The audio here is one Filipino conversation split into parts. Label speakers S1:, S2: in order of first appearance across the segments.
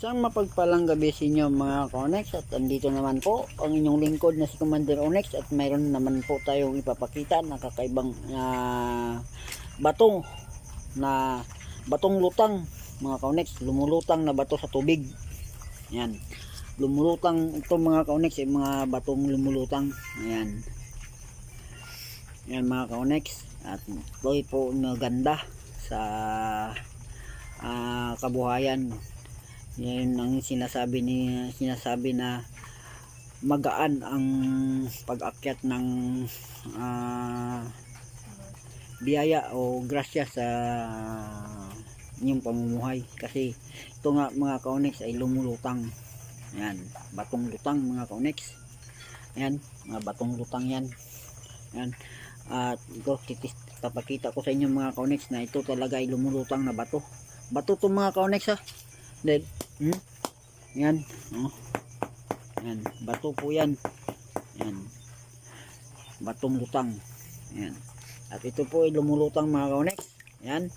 S1: Isang mapagpalang gabi sa inyo mga Konex? At andito naman po ang inyong lingkod na si Commander Onyx at mayroon naman po tayong ipapakita na kakaibang ah, bato na batong lutang mga Konex. Lumulutang na bato sa tubig. Yan lumulutang ito mga Konex ay mga batong lumulutang. Ayan. Yan mga Konex. At ito po maganda sa ah, kabuhayan yan ang sinasabi ni sinasabi na magaan ang pag-akyat ng ah, biyaya o grasya sa inyong pamumuhay. Kasi ito nga mga kaunex ay lumulutang. Yan batong lutang mga kaunex yan mga batong lutang yan. Yan. At ito titis papakita ko sa inyo mga kaunex na ito talaga ay lumulutang na bato. Bato to mga kaunex ha? Then, hmm? Yan. Oh. Yan. Bato po yan. Yan. Batong lutang. Yan. At ito po ay lumulutang mga kaunex. Yan.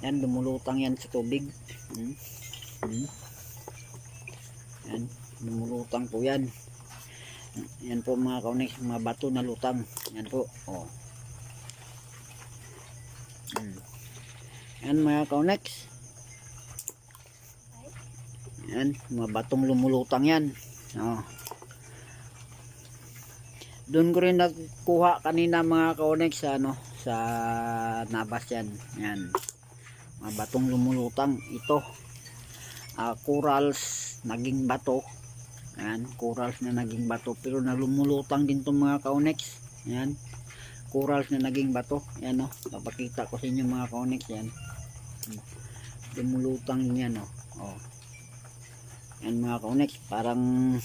S1: Yan. Lumulutang yan sa tubig. Hmm? Hmm? Yan. Lumulutang po yan. Yan po mga kaunex. Mga bato na lutang. Yan po. Oh. Hmm. Yan mga kaunex. Yan, mga batong lumulutang yan. Oh. Doon ko rin nagkuha kanina mga kaunex sa ano, sa nabas yan. Yan. Mga batong lumulutang ito. Ah, corals naging bato. Yan, corals na naging bato pero nalumulutang din tong mga kaunex. Yan. Corals na naging bato. Yan oh, papakita ko sa inyo mga kaunex yan. Lumulutang yan oh. Oh. Yan mga kaunex, parang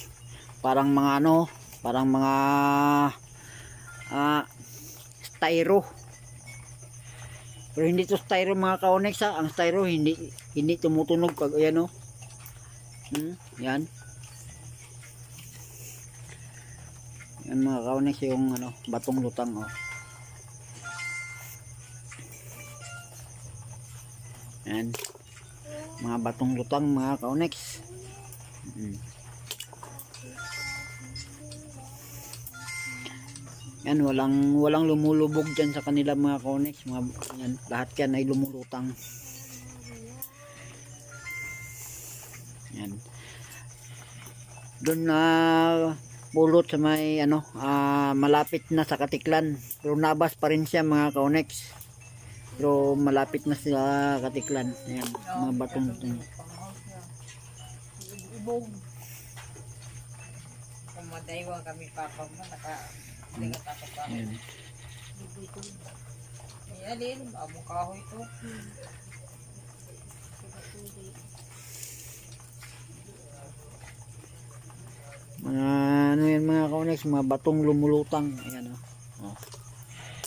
S1: parang mga ano, parang mga ah styro. Pero hindi to styro mga kaunex ha. Ang styro hindi hindi tumutunog pag ayan oh. Hmm, yan. Yan mga kaunex yung ano, batong lutang oh. Yan. Mga batong lutang mga kaunex. Mm. Yan, walang walang lumulubog diyan sa kanila mga konex, mga yan, lahat yan ay lumulutang. Yan. Doon na pulot sa may ano, ah, malapit na sa Katiklan. Pero nabas pa rin siya mga konex. Pero malapit na sa Katiklan. Yan, mga batong
S2: Ibog. Kumadaywa kami papa mo, naka Ligat ako pa.
S1: yan.
S2: Ayan din, amo kahoy to.
S1: Mga ano yan mga kaunex, mga batong lumulutang. Ayan o. Oh.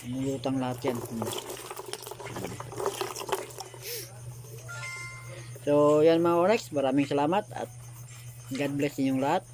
S1: Lumulutang lahat yan. Hmm. So yan mga kaunex, maraming salamat at God bless inyong lahat.